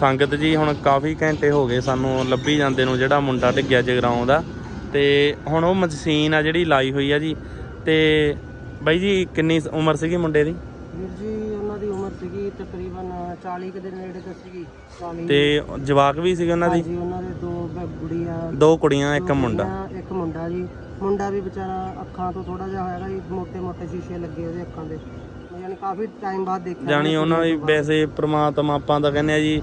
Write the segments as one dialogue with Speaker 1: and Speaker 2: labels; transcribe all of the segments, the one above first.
Speaker 1: ਸੰਗਤ ਜੀ ਹੁਣ ਕਾਫੀ ਘੰਟੇ ਹੋ ਗਏ ਸਾਨੂੰ ਲੱਭੀ ਜਾਂਦੇ ਨੂੰ ਜਿਹੜਾ ਮੁੰਡਾ ਡਿੱਗਿਆ ਜਗਰਾਉਂ ਦਾ। ਤੇ ਹੁਣ ਉਹ ਮਸ਼ੀਨ ਆ ਜਿਹੜੀ ਲਾਈ ਹੋਈ ਆ ਜੀ। ਤੇ ਬਾਈ ਜੀ ਕਿੰਨੀ ਉਮਰ ਸੀਗੀ ਮੁੰਡੇ ਦੀ?
Speaker 2: ਵੀਰ ਜੀ ਉਹਨਾਂ ਦੀ ਉਮਰ ਸੀਗੀ ਤਕਰੀਬਨ 40 ਕੁ ਦੇ ਨੇੜੇ ਤਾਂ ਸੀਗੀ
Speaker 1: ਤੇ ਜਵਾਕ ਵੀ ਸੀਗੇ ਉਹਨਾਂ ਦੀ?
Speaker 2: ਹਾਂਜੀ ਉਹਨਾਂ ਦੇ ਦੋ ਬ-
Speaker 1: ਦੋ ਕੁੜੀਆਂ ਇੱਕ ਮੁੰਡਾ।
Speaker 2: ਇੱਕ ਮੁੰਡਾ ਜੀ। ਮੁੰਡਾ ਵੀ ਵਿਚਾਰਾ ਅੱਖਾਂ ਤੋਂ ਥੋੜਾ ਜਿਹਾ ਹੋਇਆ ਜੀ ਮੋٹے ਮੋٹے ਸ਼ੀਸ਼ੇ ਲੱਗੇ ਉਹਦੇ ਅੱਖਾਂ ਦੇ। ਯਾਨੀ ਕਾਫੀ ਟਾਈਮ ਬਾਅਦ ਦੇਖਿਆ
Speaker 1: ਜਾਣੀ ਉਹਨਾਂ ਦੀ ਵੈਸੇ ਪ੍ਰਮਾਤਮਾ ਆਪਾਂ ਤਾਂ ਕਹਿੰਦੇ ਆ ਜੀ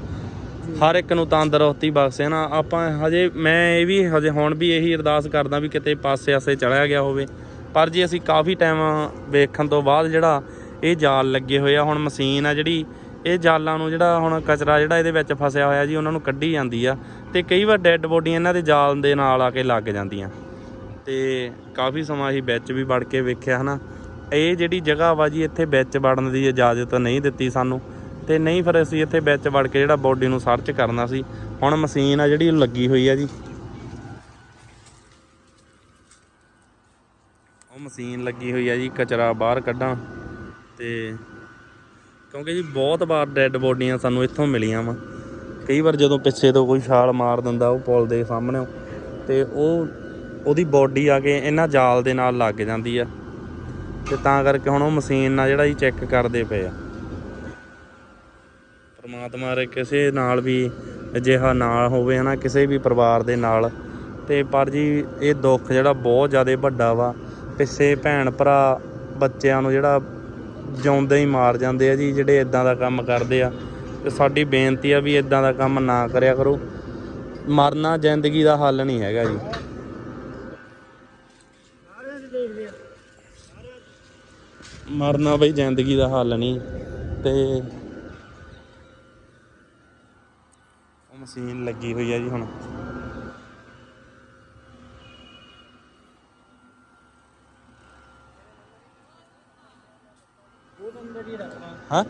Speaker 1: ਹਰ ਇੱਕ ਨੂੰ ਤੰਦਰੁਸਤੀ ਬਖਸ਼ੇ ਨਾ ਆਪਾਂ ਹਜੇ ਮੈਂ ਇਹ ਵੀ ਹਜੇ ਹੁਣ ਵੀ ਇਹੀ ਅਰਦਾਸ ਕਰਦਾ ਵੀ ਕਿਤੇ ਪਾਸੇ ਆਸੇ ਚੜਿਆ ਗਿਆ ਹੋਵੇ। ਪਰ ਜੀ ਅਸੀਂ ਕਾਫੀ ਟਾਈਮ ਵੇਖਣ ਤੋਂ ਬਾਅਦ ਜਿਹੜਾ ਇਹ ਜਾਲ ਲੱਗੇ ਹੋਏ ਆ ਹੁਣ ਮਸ਼ੀਨ ਆ ਜਿਹੜੀ ਇਹ ਜਾਲਾਂ ਨੂੰ ਜਿਹੜਾ ਹੁਣ ਕਚਰਾ ਜਿਹੜਾ ਇਹਦੇ ਵਿੱਚ ਫਸਿਆ ਹੋਇਆ ਜੀ ਉਹਨਾਂ ਨੂੰ ਕੱਢੀ ਜਾਂਦੀ ਆ। ਤੇ ਕਈ ਵਾਰ ਡੈੱਡ ਬੋਡੀਆਂ ਇਹਨਾਂ ਦੇ ਜਾਲ ਦੇ ਨਾਲ ਆ ਕੇ ਲੱਗ ਜਾਂਦੀਆਂ। ਤੇ ਕਾਫੀ ਸਮਾਂ ਅਸੀਂ ਵਿੱਚ ਵੀ ਵੜ ਕੇ ਵੇਖਿਆ ਹਨਾ। ਇਹ ਜਿਹੜੀ ਜਗ੍ਹਾ ਵਾ ਜੀ, ਇੱਥੇ ਵਿੱਚ ਵੜਨ ਦੀ ਇਜਾਜ਼ਤ ਨਹੀਂ ਦਿੱਤੀ ਸਾਨੂੰ। ਤੇ ਨਹੀਂ ਫਿਰ ਅਸੀਂ ਇੱਥੇ ਵਿੱਚ ਵੜ ਕੇ ਜਿਹੜਾ ਬੋਡੀ ਨੂੰ ਸਰਚ ਕਰਨਾ ਸੀ, ਹੁਣ ਮਸ਼ੀਨ ਆ ਜਿਹੜੀ ਉਹ ਲੱਗੀ ਹੋਈ ਆ ਜੀ। ਉਹ ਮਸ਼ੀਨ ਲੱਗੀ ਹੋਈ ਆ ਜੀ, ਕਚਰਾ ਬਾਹਰ ਕੱਢਾਂ। ਤੇ ਕਿਉਂਕਿ ਜੀ ਬਹੁਤ ਵਾਰ ਡੈੱਡ ਬੋਡੀਆਂ ਸਾਨੂੰ ਇੱਥੋਂ ਮਿਲੀਆਂ ਵਾ। ਕਈ ਵਾਰ ਜਦੋਂ ਪਿੱਛੇ ਤੋਂ ਕੋਈ ਛਾਲ ਮਾਰ ਦਿੰਦਾ, ਉਹ ਪੁਲ ਦੇ ਸਾਹਮਣੇ। ਤੇ ਉਹ, ਉਹਦੀ ਬੋਡੀ ਆ ਕੇ ਇਹਨਾਂ ਜਾਲ ਦੇ ਨਾਲ ਲੱਗ ਜਾਂਦੀ ਆ। ਤੇ ਤਾਂ ਕਰਕੇ ਹੁਣ ਉਹ ਮਸ਼ੀਨ ਨਾਲ ਜਿਹੜਾ ਜੀ ਚੈੱਕ ਕਰਦੇ ਪਏ ਆ। ਪਰਮਾਤਮਾ ਰੇ ਕਿਸੇ ਨਾਲ ਵੀ ਅਜਿਹਾ ਨਾ ਹੋਵੇ ਹਨਾ, ਕਿਸੇ ਵੀ ਪਰਿਵਾਰ ਦੇ ਨਾਲ। ਤੇ ਪਰ ਜੀ ਇਹ ਦੁੱਖ ਜਿਹੜਾ ਬਹੁਤ ਜ਼ਿਆਦਾ ਵੱਡਾ ਵਾ। ਪਿੱਛੇ ਭੈਣ ਭਰਾ ਬੱਚਿਆਂ ਨੂੰ ਜਿਹੜਾ ਜਿਉਂਦੇ ਹੀ ਮਾਰ ਜਾਂਦੇ ਆ ਜੀ, ਜਿਹੜੇ ਇਦਾਂ ਦਾ ਕੰਮ ਕਰਦੇ ਆ। ਤੇ ਸਾਡੀ ਬੇਨਤੀ ਆ ਵੀ ਇਦਾਂ ਦਾ ਕੰਮ ਨਾ ਕਰਿਆ ਕਰੋ। ਮਰਨਾ ਜ਼ਿੰਦਗੀ ਦਾ ਹੱਲ ਨਹੀਂ ਹੈਗਾ ਜੀ। ਮਰਨਾ ਬਈ ਜ਼ਿੰਦਗੀ ਦਾ ਹੱਲ ਨਹੀਂ। ਤੇ ਉਹ ਮਸ਼ੀਨ ਲੱਗੀ ਹੋਈ ਆ ਜੀ ਹੁਣ। ਹਾਂ?